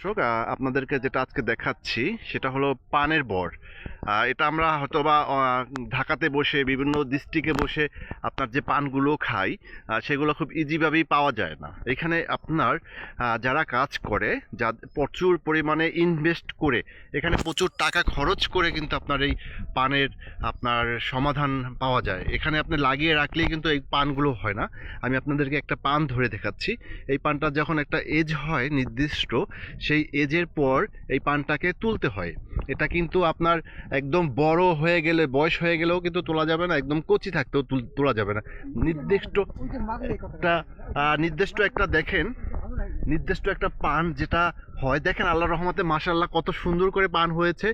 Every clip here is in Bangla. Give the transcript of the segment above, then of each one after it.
দর্শক আপনাদেরকে যেটা আজকে দেখাচ্ছি সেটা হলো পানের বর। এটা আমরা হয়তো বা ঢাকাতে বসে, বিভিন্ন ডিস্ট্রিক্টে বসে আপনার যে পানগুলো খাই সেগুলো খুব ইজিভাবেই পাওয়া যায় না। এখানে আপনার যারা কাজ করে, যা, প্রচুর পরিমাণে ইনভেস্ট করে, এখানে প্রচুর টাকা খরচ করে কিন্তু আপনার এই পানের আপনার সমাধান পাওয়া যায়। এখানে আপনি লাগিয়ে রাখলেই কিন্তু এই পানগুলো হয় না। আমি আপনাদেরকে একটা পান ধরে দেখাচ্ছি। এই পানটা যখন একটা এজ হয়, নির্দিষ্ট, সেই এজের পর এই পানটাকে তুলতে হয়। এটা কিন্তু আপনার একদম বড় হয়ে গেলে, বয়স হয়ে গেলেও কিন্তু তোলা যাবে না, একদম কচি থাকতেও তোলা যাবে না। নির্দিষ্ট একটা নির্দিষ্ট একটা দেখেন, নির্দিষ্ট একটা পান যেটা হয়। দেখেন আল্লাহ রহমতে মাশাল্লাহ কত সুন্দর করে পান হয়েছে।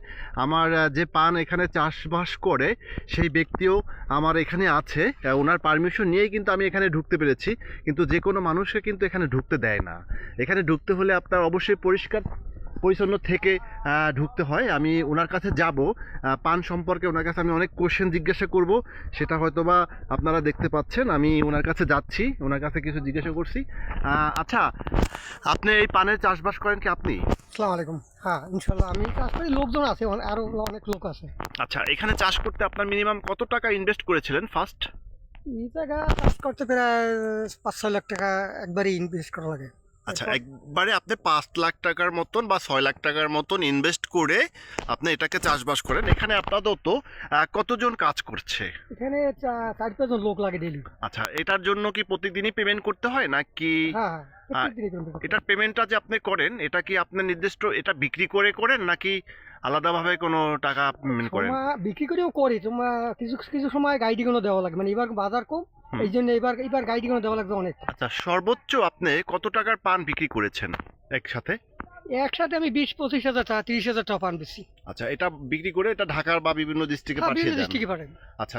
আমার যে পান এখানে চাষবাস করে, সেই ব্যক্তিও আমার এখানে আছে। ওনার পারমিশন নিয়েই কিন্তু আমি এখানে ঢুকতে পেরেছি। কিন্তু যে কোনো মানুষকে কিন্তু এখানে ঢুকতে দেয় না। এখানে ঢুকতে হলে আপনার অবশ্যই পরিষ্কার পরিচ্ছন্ন থেকে ঢুকতে হয়। আমি ওনার কাছে যাব। পান সম্পর্কে ওনার কাছে আমি অনেক কোশ্চেন জিজ্ঞাসা করব। সেটা হয়তো বা আপনারা দেখতে পাচ্ছেন। আমি ওনার কাছে যাচ্ছি। ওনার কাছে কিছু জিজ্ঞাসা করছি। আচ্ছা আপনি এই পানের চাষবাস করেন কি আপনি? আসসালামু আলাইকুম। হ্যাঁ ইনশাল্লাহ আমি কাজ করি। লোকজন আছে অনে- আরও অনেক লোক আছে। আচ্ছা এখানে চাষ করতে আপনার মিনিমাম কত টাকা ইনভেস্ট করেছিলেন ফার্স্ট এই জায়গা কাজ করতে প্রায় পাঁচ ছয় লাখ টাকা একবারই ইনভেস্ট করা লাগে। আচ্ছা একবারে আপনি পাঁচ লাখ টাকার মতন বা ছয় লাখ টাকার মতন ইনভেস্ট করে আপনি এটাকে চাষবাস করেন। এখানে আপাতত তো কতজন কাজ করছে? এখানে চার পাঁচজন লোক লাগে ডেলি আচ্ছা এটার জন্য কি প্রতিদিনই পেমেন্ট করতে হয় নাকি হ্যাঁ হয়। এটার পেমেন্টটা যে আপনি করেন এটা কি আপনি নির্দিষ্ট এটা বিক্রি করে করেন নাকি আলাদাভাবে কোনো টাকা পেমেন্ট করেন? বিক্রি করেও করি তোমার কিছু কিছু সময় গাইডি কোনো দেওয়া লাগে। মানে এবার বাজার কম এই জন্য এবার এবার গাইডি কোনো দেওয়া লাগবে অনেক। আচ্ছা সর্বোচ্চ আপনি কত টাকার পান বিক্রি করেছেন একসাথে? একসাথে আমি বিশ পঁচিশ হাজার টাকা তিরিশ হাজার টাকা পান বেশি। আচ্ছা এটা বিক্রি করে এটা ঢাকার বা বিভিন্ন ডিস্ট্রিক্টে পাঠিয়ে দেন। আচ্ছা